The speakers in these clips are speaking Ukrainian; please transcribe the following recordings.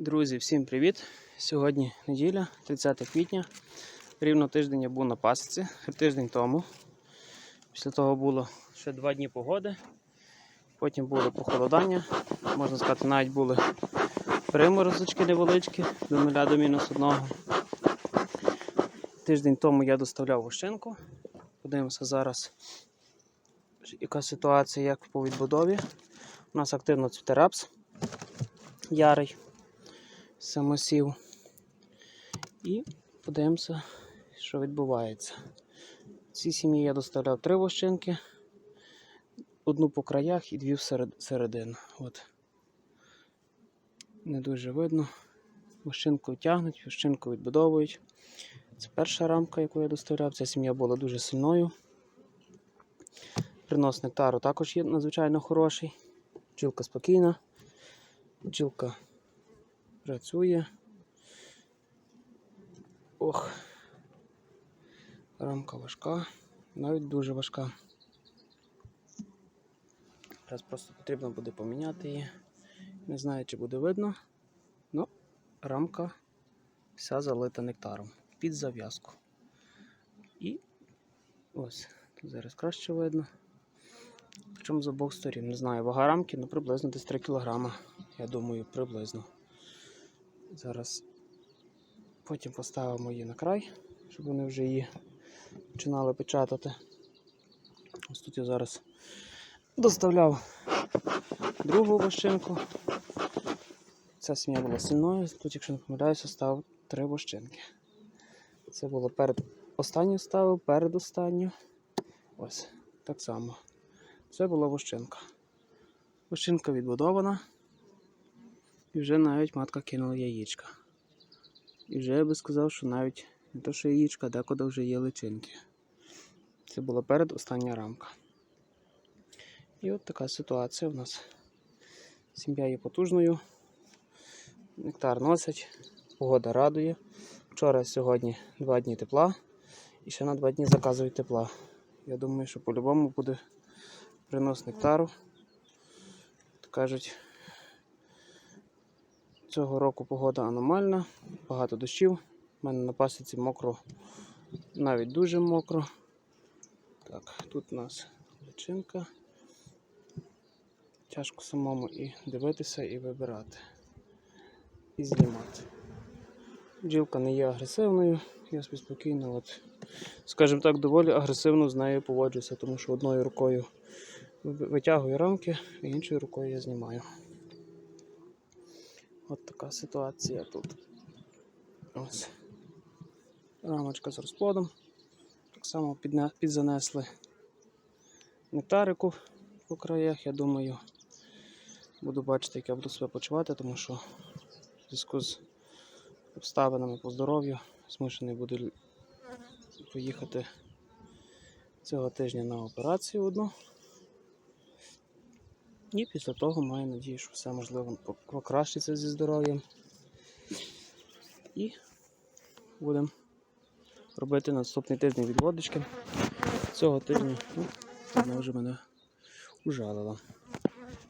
Друзі, всім привіт! Сьогодні неділя, 30 квітня. Рівно тиждень я був на пасіці, тиждень тому. Після того було ще два дні погоди. Потім було похолодання. Можна сказати, навіть були приморозочки невеличкі до 0 до мінус 1. Тиждень тому я доставляв вощинку. Подивимося зараз, яка ситуація як по відбудові. У нас активно цвіте рапс ярий самосів. І подивимося, що відбувається. Цій сім'ї я доставляв три вощинки, одну по краях і дві всередину. От. Не дуже видно. Вощинку тягнуть, вощинку відбудовують. Це перша рамка, яку я доставляв. Ця сім'я була дуже сильною. Принос нектару також є надзвичайно хороший. Бджілка спокійна. Бджілка працює. Ох, рамка важка, навіть дуже важка. Зараз просто потрібно буде поміняти її. Не знаю, чи буде видно, але рамка вся залита нектаром під зав'язку. І ось, тут зараз краще видно. Причому з обох сторін. Не знаю, вага рамки, ну приблизно десь 3 кг. Я думаю, приблизно. Зараз потім поставимо її на край, щоб вони вже її починали печатати. Ось тут я зараз доставляв другу вощинку. Ця сім'я була сильною, тут, якщо не помиляюся, став три вощинки. Це було перед останню ставив, перед останню. Ось, так само. Це була вощинка. Вощинка відбудована. І вже навіть матка кинула яєчка. І вже я би сказав, що навіть не то, що яєчка, а декуди вже є личинки. Це була перед остання рамка. І от така ситуація у нас. Сім'я є потужною. Нектар носить, погода радує. Вчора сьогодні два дні тепла. І ще на два дні заказують тепла. Я думаю, що по-любому буде принос нектару. Кажуть, Цього року погода аномальна, багато дощів. У мене на пасіці мокро, навіть дуже мокро. Так, тут у нас личинка. Тяжко самому і дивитися, і вибирати, і знімати. Бджілка не є агресивною, я собі спокійно, от, скажімо так, доволі агресивно з нею поводжуся, тому що одною рукою витягую рамки, а іншою рукою я знімаю. От така ситуація тут. Ось. Рамочка з розплодом. Так само підзанесли нектарику по краях. Я думаю, буду бачити, як я буду себе почувати, тому що в зв'язку з обставинами по здоров'ю змушений буду поїхати цього тижня на операцію одну. І після того маю надію, що все можливо покращиться зі здоров'ям. І будемо робити наступний тиждень відводочки. Цього тижня ну, вона вже мене ужалила.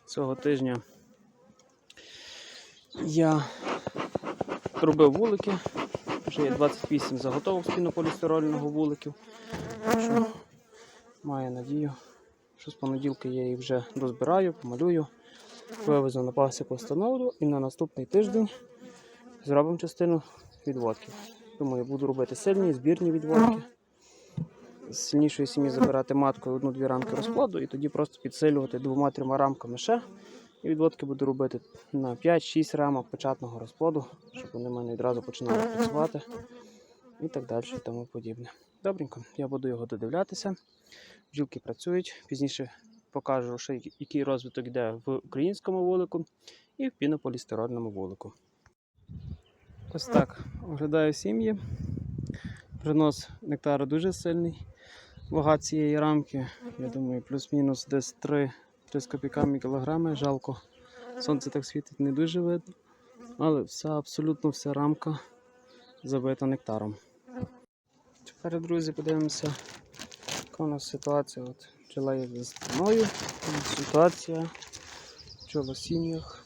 Цього тижня я робив вулики, вже є 28 заготовок спінополістирольного вуликів. Що маю надію з понеділка я її вже дозбираю, помалюю, вивезу на пасіку встановлю і на наступний тиждень зробимо частину відводків. Думаю, буду робити сильні, збірні відводки. З сильнішої сім'ї забирати маткою одну-дві рамки розкладу і тоді просто підсилювати двома-трьома рамками ще. І відводки буду робити на 5-6 рамок початного розплоду, щоб вони в мене відразу починали працювати і так далі і тому подібне. Добренько, я буду його додивлятися. Бджілки працюють. Пізніше покажу, що який розвиток йде в українському вулику і в пінополістирольному вулику. Ось так оглядаю сім'ї. Принос нектару дуже сильний. Вага цієї рамки, я думаю, плюс-мінус десь 3, 3 з копійками кілограми. Жалко. Сонце так світить не дуже видно. Але вся, абсолютно вся рамка забита нектаром. Тепер, друзі, подивимося, яка у нас ситуація. От Пчела є за спиною. Ситуація в пчелосім'ях.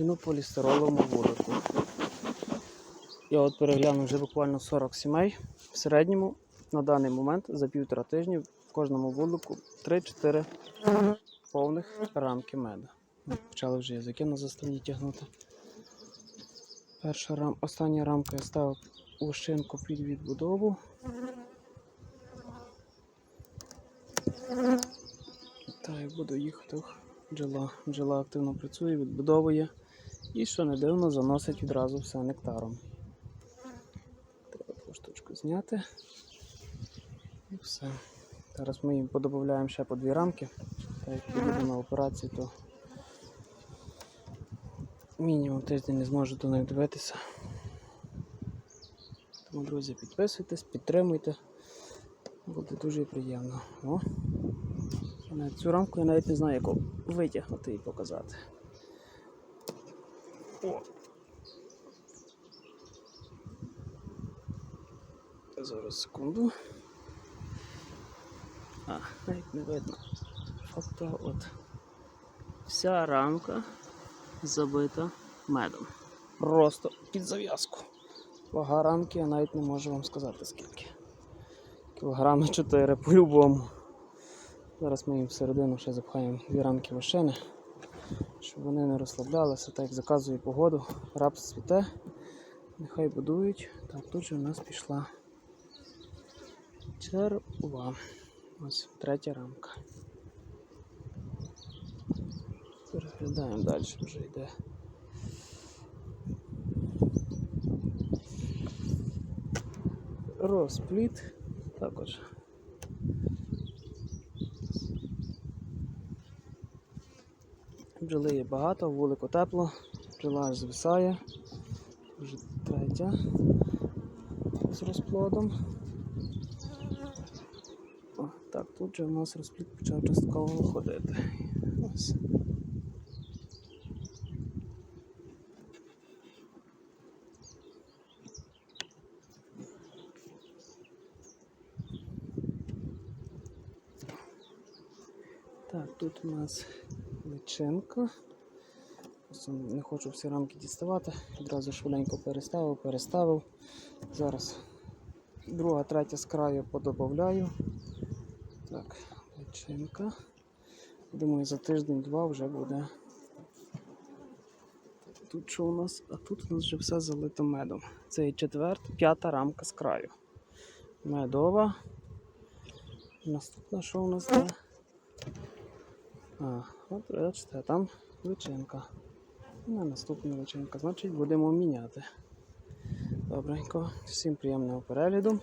пінополістироловому вулику. Я от переглянув вже буквально 40 сімей. В середньому на даний момент за півтора тижні в кожному вулику 3-4 повних рамки меду. Почали вже язики на заставні тягнути. Перша рам... Остання рамка я ставив лущинку під відбудову. Та як буду їхати, бджола, бджола активно працює, відбудовує і, що не дивно, заносить відразу все нектаром. Треба штучку зняти. І все. Зараз ми їм подобавляємо ще по дві рамки. Так як їду на операцію, то мінімум тиждень не зможу до них дивитися. Тому, друзі, підписуйтесь, підтримуйте. Буде дуже приємно. О. Цю рамку я навіть не знаю, як витягнути і показати. О. Зараз секунду. А, навіть не видно. Факто от. Вся рамка забита медом. Просто під зав'язку. Вага рамки я навіть не можу вам сказати скільки. Кілограми 4 по-любому. Зараз ми їм всередину ще запхаємо дві рамки вишини, щоб вони не розслаблялися, так як заказує погоду. Рапс цвіте, нехай будують. Так, тут же у нас пішла черва. Ось третя рамка. Переглядаємо далі, вже йде. Розпліт також. Бджоли є багато, вулику тепло, бджола аж звисає. Вже третя з розплодом. О, так, тут же у нас розплід почав частково виходити. Ось. Так, тут у нас личинка. Не хочу всі рамки діставати. Одразу швиденько переставив, переставив. Зараз друга, третя з краю подобавляю. Так, личинка. Думаю, за тиждень-два вже буде. Тут що у нас? А тут у нас вже все залито медом. Це і четверта, п'ята рамка з краю. Медова. Наступна що у нас є? А, от бачите, там личинка. На наступну личинка. Значить будемо міняти. Добренько. Всім приємного перегляду.